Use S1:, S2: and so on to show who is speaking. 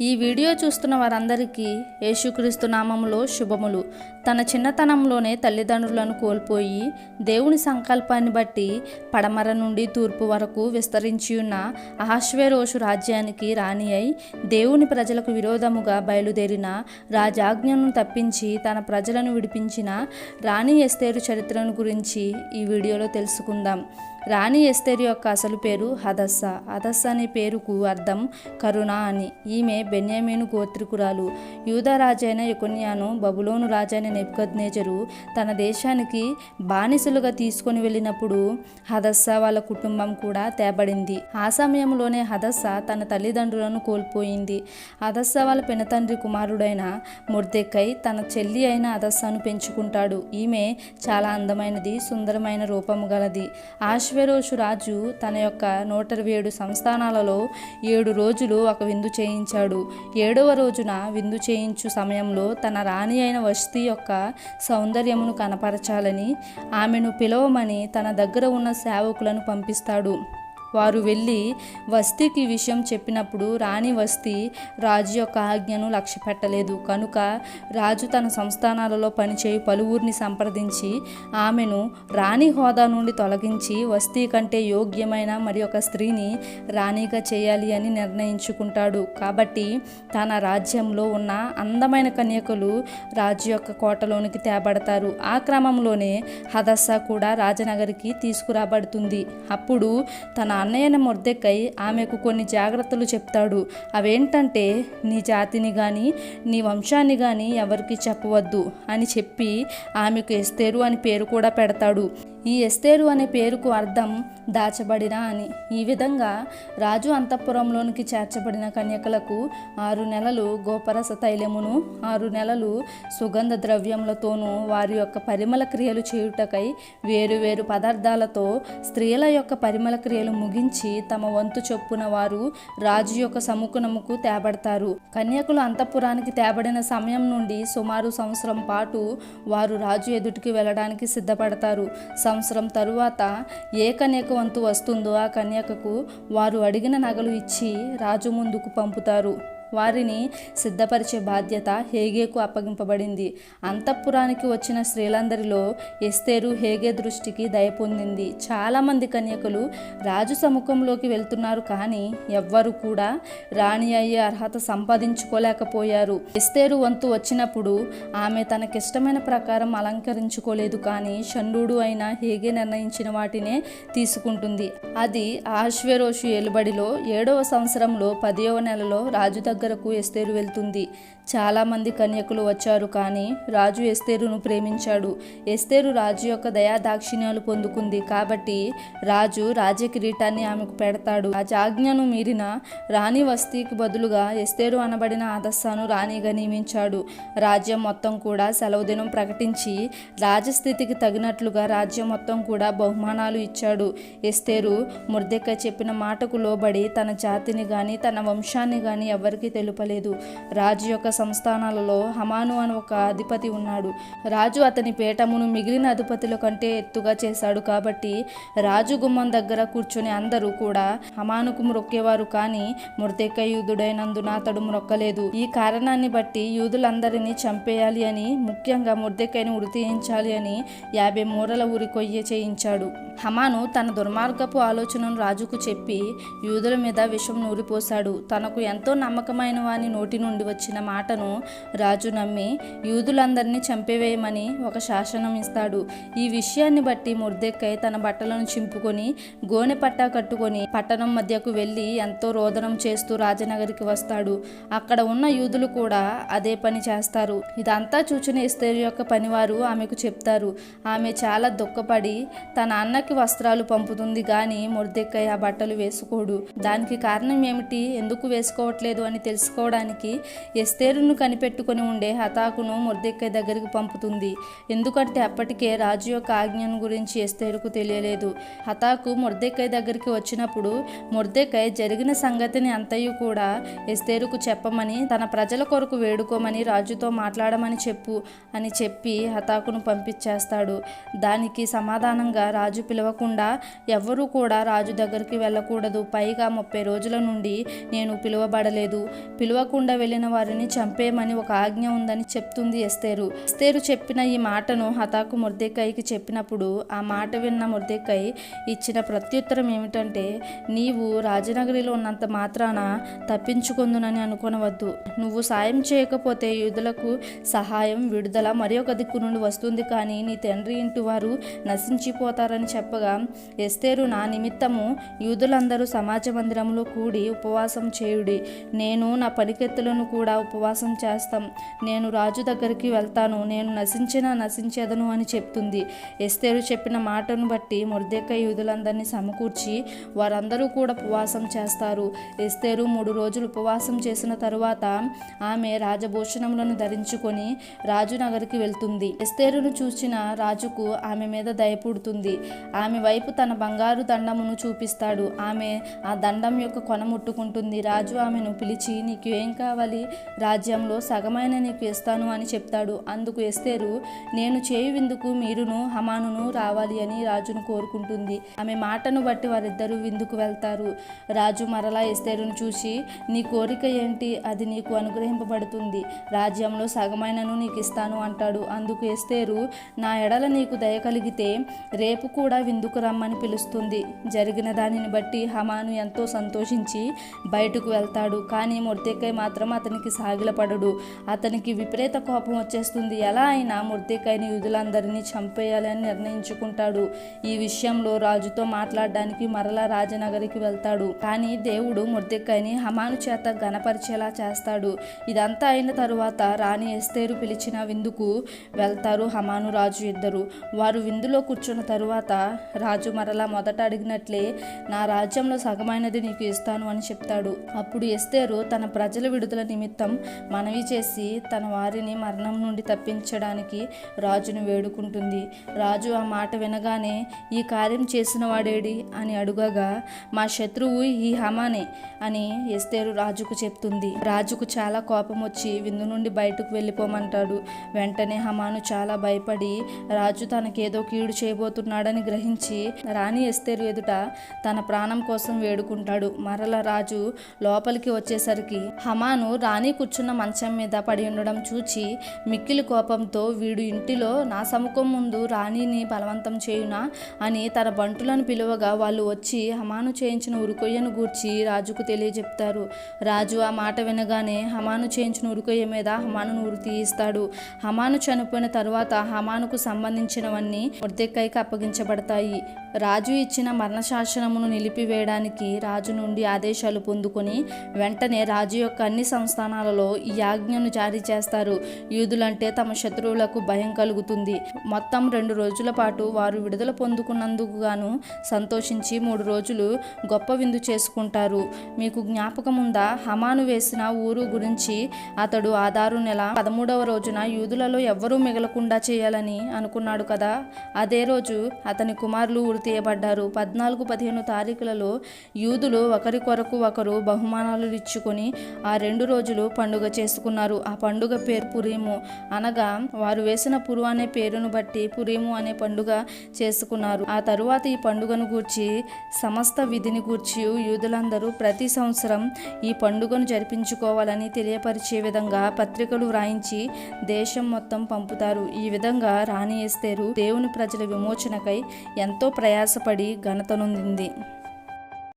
S1: ఈ వీడియో చూస్తున్న వారందరికీ యేసుక్రీస్తు నామములో శుభములు. తన చిన్నతనంలోనే తల్లిదండ్రులను కోల్పోయి దేవుని సంకల్పాన్ని బట్టి పడమర నుండి తూర్పు వరకు విస్తరించి ఉన్న అహాశ్వేరోషు రాజ్యానికి రాణి అయి దేవుని ప్రజలకు విరోధముగా బయలుదేరిన రాజాజ్ఞను తప్పించి తన ప్రజలను విడిపించిన రాణి ఎస్తేరు చరిత్రను గురించి ఈ వీడియోలో తెలుసుకుందాం. రాణి ఎస్తేరు యొక్క అసలు పేరు హదస్స. హదస్స అనే పేరుకు అర్థం కరుణ అని. ఈమె బెన్యామీను గోత్రికురాలు. యూదా రాజైన యుకొన్యాను బబులోను రాజైన నెప్కద్నేజరు తన దేశానికి బానిసలుగా తీసుకొని వెళ్ళినప్పుడు హదస్స వాళ్ళ కుటుంబం కూడా తేబడింది. ఆ సమయంలోనే హదస్స తన తల్లిదండ్రులను కోల్పోయింది. హదస్స వాళ్ళ పెనతండ్రి కుమారుడైన ముర్దెక్కై తన చెల్లి అయిన హదస్సను పెంచుకుంటాడు. ఈమె చాలా అందమైనది సుందరమైన రూపము గలది. ఆశ ఆశ్వరోషు రాజు తన యొక్క నూట ఇరవై ఏడు సంస్థానాలలో ఏడు రోజులు ఒక విందు చేయించాడు. ఏడవ రోజున విందు చేయించు సమయంలో తన రాణి అయిన వస్తీ యొక్క సౌందర్యమును కనపరచాలని ఆమెను పిలవమని తన దగ్గర ఉన్న సేవకులను పంపిస్తాడు. వారు వెళ్ళి వస్తీకి విషయం చెప్పినప్పుడు రాణి వస్తీ రాజు యొక్క ఆజ్ఞను లక్ష్య పెట్టలేదు కనుక రాజు తన సంస్థానాలలో పనిచేయు పలువురిని సంప్రదించి ఆమెను రాణి హోదా నుండి తొలగించి వస్తీ కంటే యోగ్యమైన మరి ఒక స్త్రీని రాణిగా చేయాలి అని నిర్ణయించుకుంటాడు. కాబట్టి తన రాజ్యంలో ఉన్న అందమైన కన్యకలు రాజు యొక్క కోటలోనికి తేబడతారు. ఆ క్రమంలోనే హదస్స కూడా రాజనగరికి తీసుకురాబడుతుంది. అప్పుడు తన అన్నయ్యన మొర్దెక్కై ఆమెకు కొన్ని జాగ్రత్తలు చెప్తాడు. అవేంటంటే నీ జాతిని కానీ నీ వంశాన్ని కానీ ఎవరికి చెప్పవద్దు అని చెప్పి ఆమెకు ఎస్తేరు అని పేరు కూడా పెడతాడు. ఈ ఎస్తేరు అనే పేరుకు అర్థం దాచబడిన అని. ఈ విధంగా రాజు అంతఃపురంలోనికి చేర్చబడిన కన్యకలకు ఆరు నెలలు గోపరస తైలమును ఆరు నెలలు సుగంధ ద్రవ్యములతోనూ వారి యొక్క పరిమళ క్రియలు చేయుటకై వేరు వేరు పదార్థాలతో స్త్రీల యొక్క పరిమళ క్రియలు ముగించి తమ వంతు చొప్పున వారు రాజు యొక్క సముఖనముకు తేబడతారు. కన్యకులు అంతఃపురానికి తేబడిన సమయం నుండి సుమారు సంవత్సరం పాటు వారు రాజు ఎదుటికి వెళ్ళడానికి సిద్ధపడతారు. సంవత్సరం తరువాత ఏ కన్యక వంతు వస్తుందో ఆ కన్యకకు వారు అడిగిన నగలు ఇచ్చి రాజు ముందుకు పంపుతారు. వారిని సిద్ధపరిచే బాధ్యత హేగేకు అప్పగింపబడింది. అంతఃపురానికి వచ్చిన స్త్రీలందరిలో ఎస్తేరు హేగే దృష్టికి దయ పొందింది. చాలామంది కన్యకలు రాజు సముఖంలోకి వెళ్తున్నారు కానీ ఎవ్వరు కూడా రాణి అయ్యే అర్హత సంపాదించుకోలేకపోయారు. ఎస్తేరు వంతు వచ్చినప్పుడు ఆమె తనకిష్టమైన ప్రకారం అలంకరించుకోలేదు కానీ షండు అయిన హేగే నిర్ణయించిన వాటినే తీసుకుంటుంది. అది ఆశ్వేరోషు ఏలుబడిలో ఏడవ సంవత్సరంలో పదియవ నెలలో రాజు దగ్గరకు ఎస్తేరు వెళ్తుంది. చాలామంది కన్యకులు వచ్చారు కానీ రాజు ఎస్తేరును ప్రేమించాడు. ఎస్తేరు రాజు యొక్క దయా దాక్షిణ్యాలు పొందుకుంది. కాబట్టి రాజు రాజ్య కిరీటాన్ని ఆమెకు పెడతాడు. రాజాజ్ఞను మీరిన రాణి వస్తీకి బదులుగా ఎస్తేరు అనబడిన ఆదస్సాను రాణిగా నియమించాడు. రాజ్యం మొత్తం కూడా సెలవు దినం ప్రకటించి రాజస్థితికి తగినట్లుగా రాజ్యం మొత్తం కూడా బహుమానాలు ఇచ్చాడు. ఎస్తేరు ముర్దెక్క చెప్పిన మాటకు లోబడి తన జాతిని గాని తన వంశాన్ని గాని ఎవరికి తెలుపలేదు. రాజు యొక్క సంస్థానాలలో హమాను అని ఒక అధిపతి ఉన్నాడు. రాజు అతని పీఠమును మిగిలిన అధిపతుల కంటే ఎత్తుగా చేశాడు కాబట్టి రాజు గుమ్మం దగ్గర కూర్చొని అందరూ కూడా హమానుకు మొక్కేవారు కానీ ముర్దెక్క యూదుడైనందున అతడు మ్రొక్కలేదు ఈ కారణాన్ని బట్టి యూదులందరినీ చంపేయాలి అని ముఖ్యంగా ముర్దెక్కని ఉరి తీయించాలి అని యాభై మూరల ఊరి కొయ్య చేయించాడు. హమాను తన దుర్మార్గపు ఆలోచనను రాజుకు చెప్పి యూదుల మీద విషం నూరిపోశాడు. తనకు ఎంతో నమ్మకం నమ్మకమైన వాని నోటి నుండి వచ్చిన మాటను రాజు నమ్మి యూదులందరినీ చంపివేయమని ఒక శాసనం ఇస్తాడు. ఈ విషయాన్ని బట్టి ముర్దెక్కై తన బట్టలను చింపుకొని గోనె పట్టా కట్టుకొని పట్టణం మధ్యకు వెళ్ళి ఎంతో రోదనం చేస్తూ రాజనగరికి వస్తాడు. అక్కడ ఉన్న యూదులు కూడా అదే పని చేస్తారు. ఇదంతా చూచిన ఎస్తేరు యొక్క పనివారు ఆమెకు చెప్తారు. ఆమె చాలా దుఃఖపడి తన అన్నకి వస్త్రాలు పంపుతుంది కానీ ముర్దెక్కై ఆ బట్టలు వేసుకోడు. దానికి కారణం ఏమిటి? ఎందుకు వేసుకోవట్లేదు అని తెలుసుకోవడానికి ఎస్తేరును కనిపెట్టుకొని ఉండే హతాకును ముర్దెక్కై దగ్గరికి పంపుతుంది. ఎందుకంటే అప్పటికే రాజు యొక్క ఆజ్ఞను గురించి ఎస్తేరుకు తెలియలేదు. హతాకు ముర్దెక్కై దగ్గరికి వచ్చినప్పుడు ముర్దెక్కై జరిగిన సంగతిని అంతయు కూడా ఎస్తేరుకు చెప్పమని తన ప్రజల కొరకు వేడుకోమని రాజుతో మాట్లాడమని చెప్పు అని చెప్పి హతాకును పంపించేస్తాడు. దానికి సమాధానంగా రాజు పిలవకుండా ఎవ్వరూ కూడా రాజు దగ్గరికి వెళ్ళకూడదు. పైగా ముప్పై రోజుల నుండి నేను పిలువబడలేదు. పిలువకుండా వెళ్ళిన వారిని చంపేయమని ఒక ఆజ్ఞ ఉందని చెప్తుంది ఎస్తేరు. ఎస్తేరు చెప్పిన ఈ మాటను హతాకు ముర్దేకాయికి చెప్పినప్పుడు ఆ మాట విన్న ముర్దేకాయి ఇచ్చిన ప్రత్యుత్తరం ఏమిటంటే నీవు రాజనగరిలో ఉన్నంత మాత్రాన తప్పించుకుందునని అనుకొనవద్దు. నువ్వు సాయం చేయకపోతే యూదులకు సహాయం విడుదల మరి ఒక దిక్కు నుండి వస్తుంది కానీ నీ తండ్రి ఇంటి వారు నశించిపోతారని చెప్పగా ఎస్తేరు నా నిమిత్తము యూదులందరూ సమాజ మందిరంలో కూడి ఉపవాసం చేయుడి. నేను నా పనికెత్తులను కూడా ఉపవాసం చేస్తాం. నేను రాజు దగ్గరికి వెళ్తాను. నేను నశించిన నశించేదను అని చెప్తుంది. ఎస్తేరు చెప్పిన మాటను బట్టి మురదేక యూదులందరినీ సమకూర్చి వారందరూ కూడా ఉపవాసం చేస్తారు. ఎస్తేరు మూడు రోజులు ఉపవాసం చేసిన తరువాత ఆమె రాజభూషణములను ధరించుకొని రాజు నగరికి వెళ్తుంది. ఎస్తేరును చూసిన రాజుకు ఆమె మీద దయపుడుతుంది ఆమె వైపు తన బంగారు దండమును చూపిస్తాడు. ఆమె ఆ దండం యొక్క కొన ముట్టుకుంటుంది. రాజు ఆమెను పిలిచి నీకు ఏం కావాలి? రాజ్యంలో సగమైన నీకు ఇస్తాను అని చెప్తాడు. అందుకు ఎస్తేరు నేను చేయు విందుకు మీరును హమానును రావాలి అని రాజును కోరుకుంటుంది. ఆమె మాటను బట్టి వారిద్దరూ విందుకు వెళ్తారు. రాజు మరలా ఎస్తేరును చూసి నీ కోరిక ఏంటి? అది నీకు అనుగ్రహింపబడుతుంది. రాజ్యంలో సగమైనను నీకు ఇస్తాను అంటాడు. అందుకు ఎస్తేరు నా ఎడల నీకు దయ కలిగితే రేపు కూడా విందుకు రమ్మని పిలుస్తుంది. జరిగిన దానిని బట్టి హమాను ఎంతో సంతోషించి బయటకు వెళ్తాడు. కానీ మొర్దెకాయ మాత్రం అతనికి సాగిలపడడు. అతనికి విపరీత కోపం వచ్చేస్తుంది. ఎలా అయినా మొర్దెకాయని యూదులందరినీ చంపేయాలని నిర్ణయించుకుంటాడు. ఈ విషయంలో రాజుతో మాట్లాడడానికి మరలా రాజనగరికి వెళ్తాడు. కానీ దేవుడు మొర్దెకాయని హమాను చేత గణపరిచేలా చేస్తాడు. ఇదంతా అయిన తరువాత రాణి ఎస్తేరు పిలిచిన విందుకు వెళ్తారు హమాను రాజు ఇద్దరు. వారు విందులో కూర్చున్న తరువాత రాజు మరలా మొదట అడిగినట్లే నా రాజ్యంలో సగమైనది నీకు ఇస్తాను అని చెప్తాడు. అప్పుడు ఎస్తేరు తన ప్రజల విడుదల నిమిత్తం మనవి చేసి తన వారిని మరణం నుండి తప్పించడానికి రాజును వేడుకుంటుంది. రాజు ఆ మాట వినగానే ఈ కార్యం చేసిన వాడేడి అని అడుగగా మా శత్రువు ఈ హమానే అని ఎస్తేరు రాజుకు చెప్తుంది. రాజుకు చాలా కోపం వచ్చి విందు నుండి బయటకు వెళ్ళిపోమంటాడు. వెంటనే హమాను చాలా భయపడి రాజు తనకేదో కీడు చేయబోతున్నాడని గ్రహించి రాణి ఎస్తేరు ఎదుట తన ప్రాణం కోసం వేడుకుంటాడు. మరల రాజు లోపలికి వచ్చేసరికి హమాను రాణి కూర్చున్న మంచం మీద పడి ఉండడం చూచి మిక్కిలి కోపంతో వీడు ఇంటిలో నా సముఖం ముందు రాణిని బలవంతం చేయునా అని తన బంటులను పిలువగా వాళ్ళు వచ్చి హమాను చేయించిన ఉరుకొయ్యను గూర్చి రాజుకు తెలియజెప్తారు. రాజు ఆ మాట వినగానే హమాను చేయించిన ఉరుకొయ్య మీద హమాను ఉరి తీయిస్తాడు. హమాను చనిపోయిన తరువాత హమానుకు సంబంధించినవన్నీ మొర్దెక్కైకి అప్పగించబడతాయి. రాజు ఇచ్చిన మరణశాసనమును నిలిపివేయడానికి రాజు నుండి ఆదేశాలు పొందుకొని వెంటనే రాజు యొక్క అన్ని సంస్థానాలలో ఈ ఆజ్ఞను జారీ చేస్తారు. యూదులంటే తమ శత్రువులకు భయం కలుగుతుంది. మొత్తం రెండు రోజుల పాటు వారు విడుదల పొందుకున్నందుకు గాను సంతోషించి మూడు రోజులు గొప్ప విందు చేసుకుంటారు. మీకు జ్ఞాపకం ఉందా? హమాను వేసిన ఊరు గురించి అతడు ఆధారు నెల పదమూడవ రోజున యూదులలో ఎవ్వరూ మిగలకుండా చేయాలని అనుకున్నాడు కదా? అదే రోజు అతని కుమారులు ఉరి తీయబడ్డారు. పద్నాలుగు పదిహేను తారీఖులలో యూదులు ఒకరి కొరకు ఒకరు బహుమానాలు ఇచ్చుకొని ఆ రెండు రోజులు పండుగ చేసుకున్నారు. ఆ పండుగ పేరు పురీము. అనగా వారు వేసిన పురు అనే పేరును బట్టి పురీము అనే పండుగ చేసుకున్నారు. ఆ తరువాత ఈ పండుగను గూర్చి సమస్త విధిని గూర్చి యూదులందరూ ప్రతి సంవత్సరం ఈ పండుగను జరిపించుకోవాలని తెలియపరిచే విధంగా పత్రికలు వ్రాయించి దేశం మొత్తం పంపుతారు. ఈ విధంగా రాణి ఎస్తేరు దేవుని ప్రజల విమోచనకై ఎంతో ప్రయాసపడి ఘనతనొందింది